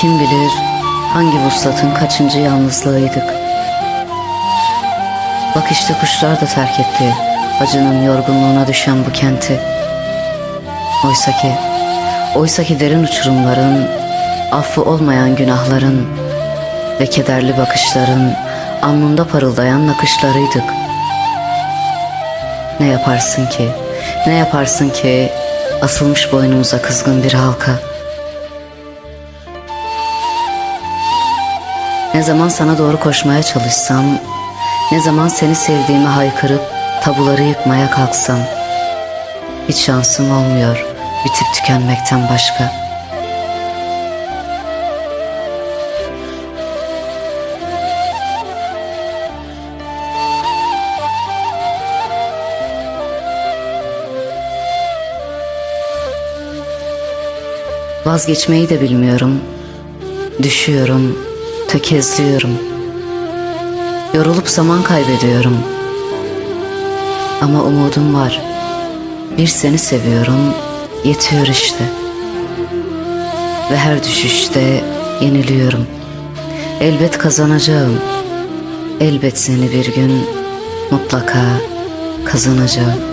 Kim bilir hangi vuslatın kaçıncı yalnızlığıydık. Bak işte kuşlar da terk etti acının yorgunluğuna düşen bu kenti. Oysa ki, oysa ki derin uçurumların, affı olmayan günahların ve kederli bakışların alnında parıldayan nakışlarıydık. Ne yaparsın ki, ne yaparsın ki asılmış boynumuza kızgın bir halka. Ne zaman sana doğru koşmaya çalışsam, ne zaman seni sevdiğimi haykırıp tabuları yıkmaya kalksam, hiç şansım olmuyor bitip tükenmekten başka. Vazgeçmeyi de bilmiyorum. Düşüyorum, tökezliyorum. Yorulup zaman kaybediyorum. Ama umudum var. Bir seni seviyorum, yetiyor işte. Ve her düşüşte yeniliyorum. Elbet kazanacağım. Elbet seni bir gün mutlaka kazanacağım.